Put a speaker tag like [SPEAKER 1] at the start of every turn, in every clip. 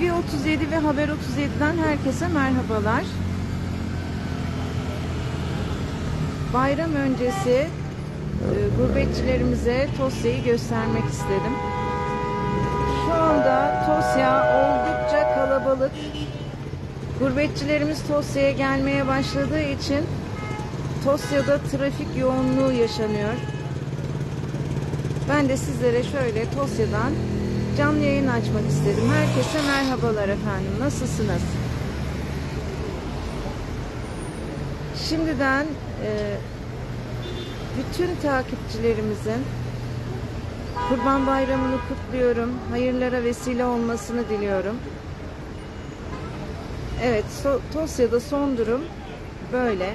[SPEAKER 1] TV37 ve Haber 37'den herkese merhabalar. Bayram öncesi e, gurbetçilerimize Tosya'yı göstermek istedim. Şu anda Tosya oldukça kalabalık. Gurbetçilerimiz Tosya'ya gelmeye başladığı için Tosya'da trafik yoğunluğu yaşanıyor. Ben de sizlere şöyle Tosya'dan canlı yayın açmak istedim. Herkese merhabalar efendim. Nasılsınız? Şimdiden e, bütün takipçilerimizin Kurban Bayramı'nı kutluyorum. Hayırlara vesile olmasını diliyorum. Evet, so- Tosya'da son durum böyle.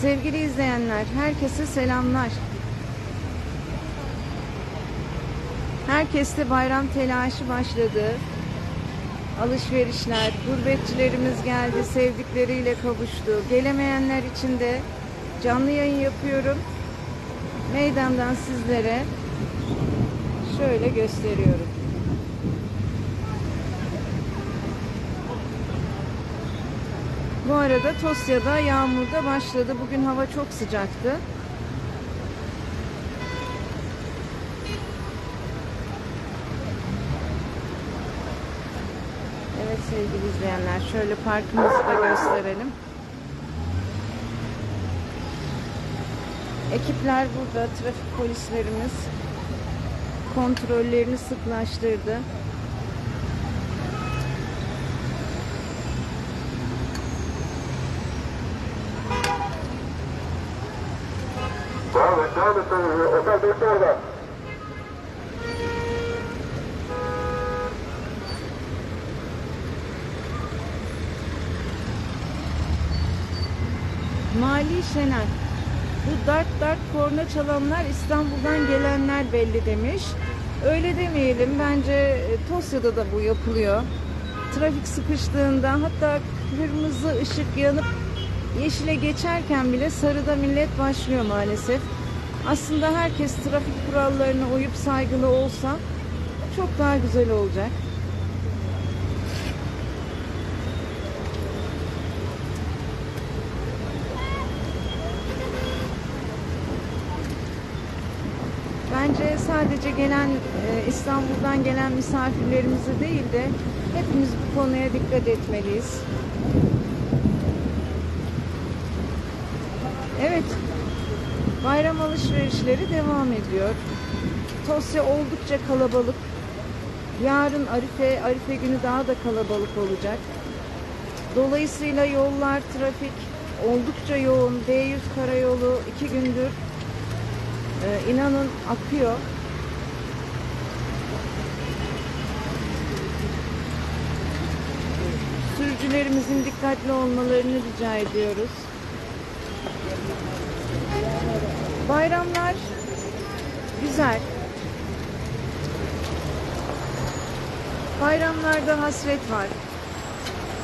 [SPEAKER 1] Sevgili izleyenler, herkese selamlar. Herkeste bayram telaşı başladı. Alışverişler, gurbetçilerimiz geldi, sevdikleriyle kavuştu. Gelemeyenler için de canlı yayın yapıyorum. Meydandan sizlere şöyle gösteriyorum. Bu arada Tosya'da yağmur da başladı. Bugün hava çok sıcaktı. Evet sevgili izleyenler şöyle parkımızı da gösterelim. Ekipler burada, trafik polislerimiz kontrollerini sıklaştırdı.
[SPEAKER 2] Devam et, devam et.
[SPEAKER 1] Mali Şener. Bu dart dart korna çalanlar İstanbul'dan gelenler belli demiş. Öyle demeyelim. Bence e, Tosya'da da bu yapılıyor. Trafik sıkıştığında hatta kırmızı ışık yanıp yeşile geçerken bile sarıda millet başlıyor maalesef. Aslında herkes trafik kurallarına uyup saygılı olsa çok daha güzel olacak. Bence sadece gelen e, İstanbul'dan gelen misafirlerimizi değil de hepimiz bu konuya dikkat etmeliyiz. Evet. Bayram alışverişleri devam ediyor. Tosya oldukça kalabalık. Yarın Arife, Arife günü daha da kalabalık olacak. Dolayısıyla yollar, trafik oldukça yoğun. D100 karayolu iki gündür ee, inanın akıyor. Sürücülerimizin dikkatli olmalarını rica ediyoruz. Bayramlar güzel. Bayramlarda hasret var.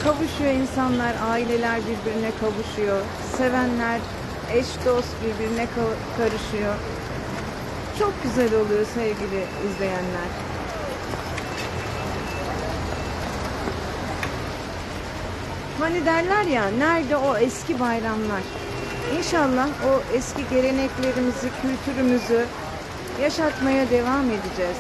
[SPEAKER 1] Kavuşuyor insanlar, aileler birbirine kavuşuyor. Sevenler, eş dost birbirine ka- karışıyor. Çok güzel oluyor sevgili izleyenler. Hani derler ya nerede o eski bayramlar? İnşallah o eski geleneklerimizi, kültürümüzü yaşatmaya devam edeceğiz.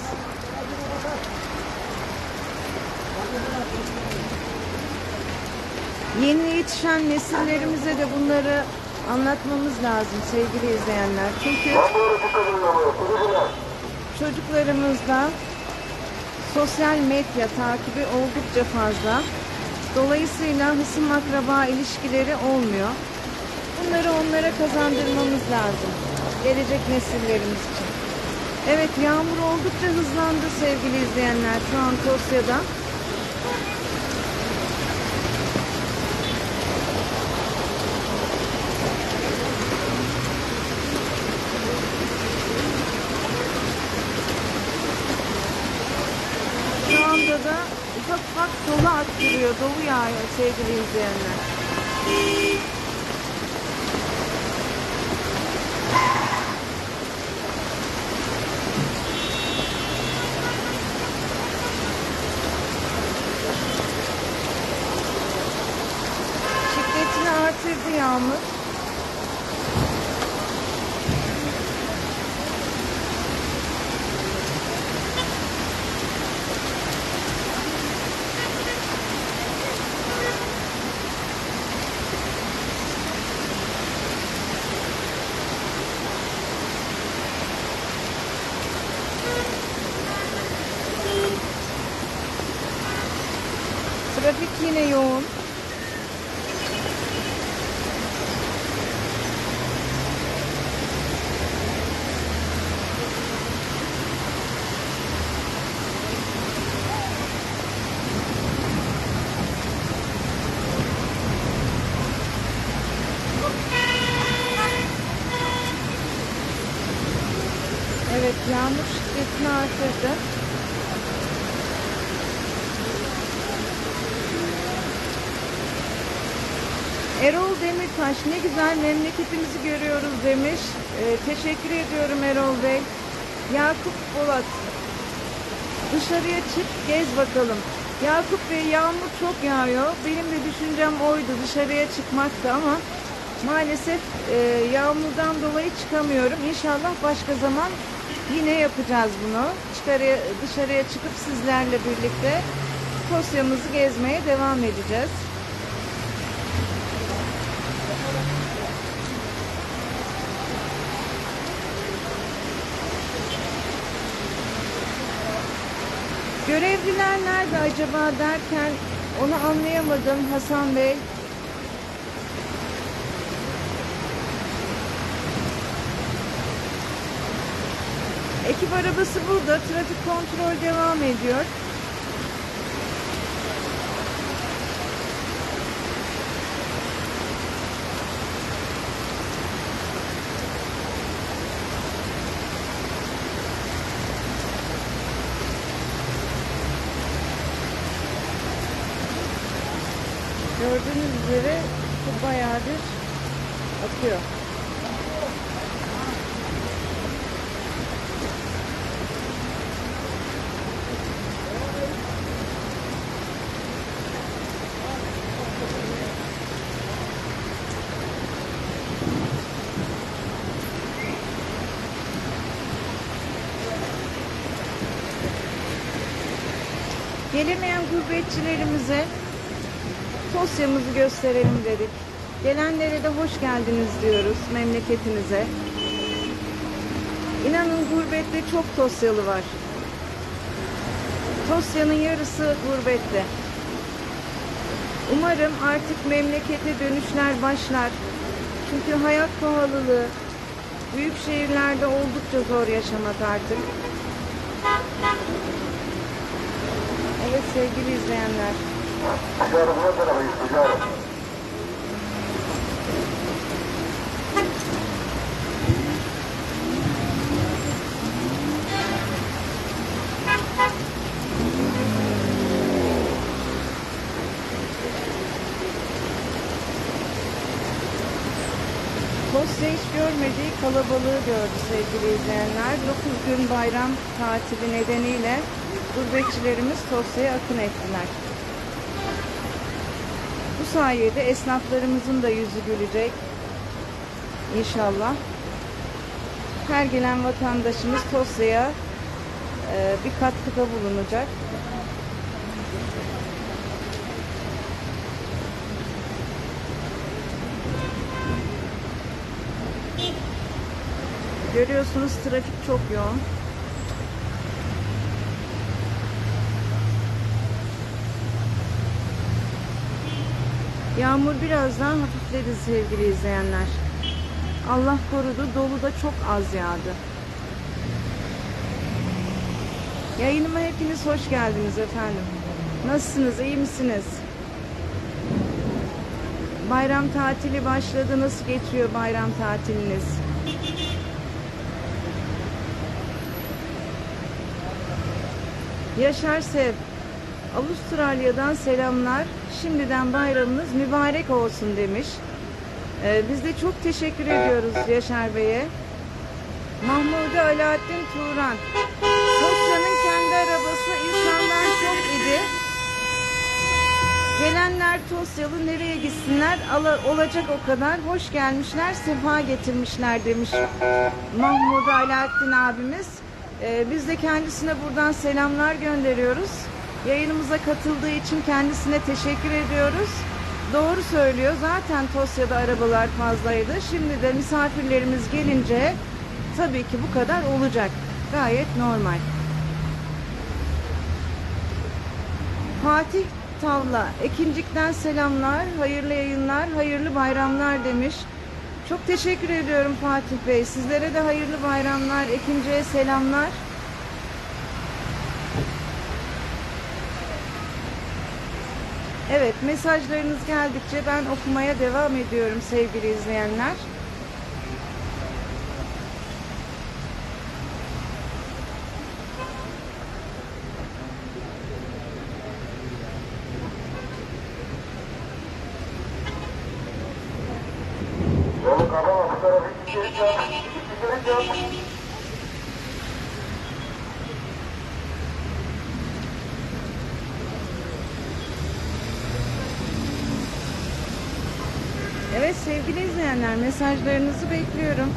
[SPEAKER 1] Yeni yetişen nesillerimize de bunları anlatmamız lazım sevgili izleyenler. Çünkü çocuklarımızda sosyal medya takibi oldukça fazla. Dolayısıyla hısım akraba ilişkileri olmuyor. Bunları onlara kazandırmamız lazım. Gelecek nesillerimiz için. Evet yağmur oldukça hızlandı sevgili izleyenler şu an Tosya'da. Da ufak ufak dolu attırıyor, dolu yağıyor sevgili izleyenler. Şiddetini artırdı yalnız. Yağmur şiddetini artırdı. Erol Demirtaş ne güzel memleketimizi görüyoruz demiş. Ee, teşekkür ediyorum Erol Bey. Yakup Bolat dışarıya çık gez bakalım. Yakup Bey yağmur çok yağıyor. Benim de düşüncem oydu dışarıya çıkmaktı ama maalesef e, yağmurdan dolayı çıkamıyorum. İnşallah başka zaman yine yapacağız bunu. Çıkarıya, dışarıya çıkıp sizlerle birlikte Tosya'mızı gezmeye devam edeceğiz. Görevliler nerede acaba derken onu anlayamadım Hasan Bey. Ekip arabası burada. Trafik kontrol devam ediyor. Gördüğünüz üzere bu bayağı bir akıyor. Gelemeyen gurbetçilerimize Tosya'mızı gösterelim dedik. Gelenlere de hoş geldiniz diyoruz memleketinize. İnanın gurbette çok Tosyalı var. Tosya'nın yarısı gurbette. Umarım artık memlekete dönüşler başlar. Çünkü hayat pahalılığı, büyük şehirlerde oldukça zor yaşamak artık. Evet sevgili izleyenler.
[SPEAKER 2] Ticaret ne tarafıyız ticaret?
[SPEAKER 1] Tosya hiç görmediği kalabalığı gördü sevgili izleyenler. 9 gün bayram tatili nedeniyle gurbetçilerimiz Tosya'ya akın ettiler. Bu sayede esnaflarımızın da yüzü gülecek. İnşallah. Her gelen vatandaşımız Tosya'ya e, bir katkıda bulunacak. Görüyorsunuz trafik çok yoğun. Yağmur birazdan hafifledi sevgili izleyenler. Allah korudu, dolu da çok az yağdı. Yayınıma hepiniz hoş geldiniz efendim. Nasılsınız, iyi misiniz? Bayram tatili başladı. Nasıl geçiyor bayram tatiliniz? Yaşar Sev, Avustralya'dan selamlar. Şimdiden bayramınız mübarek olsun demiş. Ee, biz de çok teşekkür ediyoruz Yaşar Bey'e. Mahmude Alaaddin Turan. Tosya'nın kendi arabası insanlar çok idi. Gelenler Tosyalı nereye gitsinler Ala- olacak o kadar. Hoş gelmişler, sefa getirmişler demiş Mahmude Alaaddin abimiz. Ee, biz de kendisine buradan selamlar gönderiyoruz. Yayınımıza katıldığı için kendisine teşekkür ediyoruz. Doğru söylüyor. Zaten Tosya'da arabalar fazlaydı. Şimdi de misafirlerimiz gelince tabii ki bu kadar olacak. Gayet normal. Fatih Tavla. Ekincik'ten selamlar, hayırlı yayınlar, hayırlı bayramlar demiş. Çok teşekkür ediyorum Fatih Bey. Sizlere de hayırlı bayramlar, Ekincik'e selamlar. Evet, mesajlarınız geldikçe ben okumaya devam ediyorum sevgili izleyenler.
[SPEAKER 2] Yolu kapama bu tarafa iki kere çarp. İki kere çarp.
[SPEAKER 1] Evet sevgili izleyenler, mesajlarınızı bekliyorum.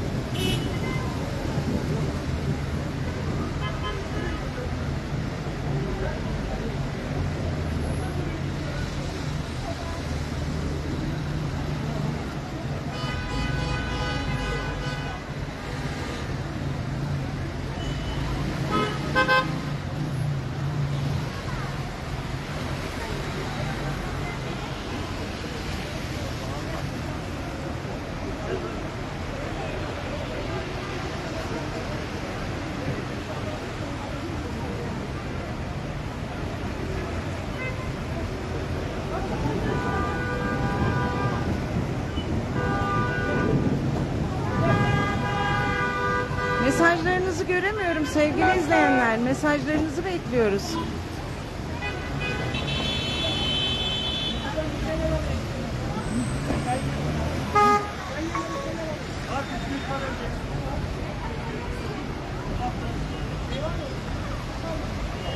[SPEAKER 1] Mesajlarınızı göremiyorum sevgili izleyenler. Mesajlarınızı bekliyoruz.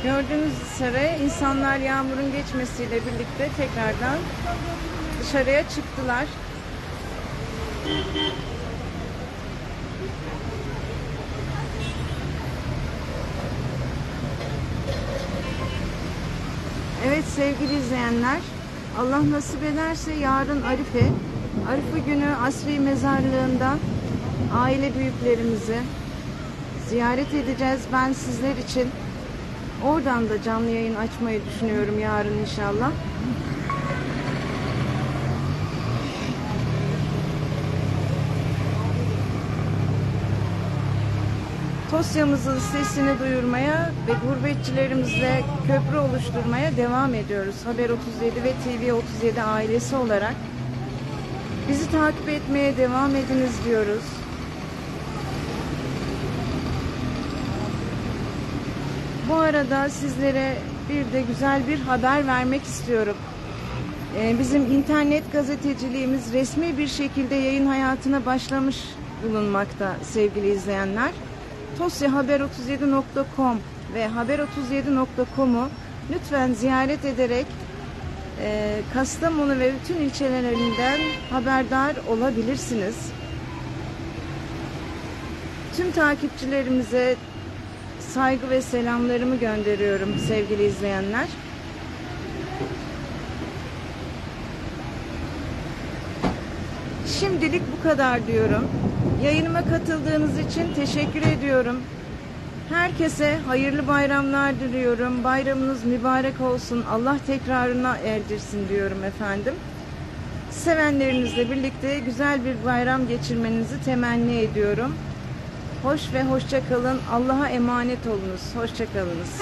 [SPEAKER 1] Gördüğünüz üzere insanlar yağmurun geçmesiyle birlikte tekrardan dışarıya çıktılar. Evet sevgili izleyenler, Allah nasip ederse yarın Arife, Arife günü Asri Mezarlığı'nda aile büyüklerimizi ziyaret edeceğiz. Ben sizler için oradan da canlı yayın açmayı düşünüyorum yarın inşallah. Tosya'mızın sesini duyurmaya ve gurbetçilerimizle köprü oluşturmaya devam ediyoruz. Haber 37 ve TV 37 ailesi olarak bizi takip etmeye devam ediniz diyoruz. Bu arada sizlere bir de güzel bir haber vermek istiyorum. Ee, Bizim internet gazeteciliğimiz resmi bir şekilde yayın hayatına başlamış bulunmakta sevgili izleyenler. tosyahaber37.com ve haber37.com'u lütfen ziyaret ederek e, Kastamonu ve bütün ilçelerinden haberdar olabilirsiniz. Tüm takipçilerimize saygı ve selamlarımı gönderiyorum sevgili izleyenler. Şimdilik bu kadar diyorum. Yayınıma katıldığınız için teşekkür ediyorum. Herkese hayırlı bayramlar diliyorum. Bayramınız mübarek olsun. Allah tekrarına erdirsin diyorum efendim. Sevenlerinizle birlikte güzel bir bayram geçirmenizi temenni ediyorum. Hoş ve hoşça kalın. Allah'a emanet olunuz. Hoşça kalınız.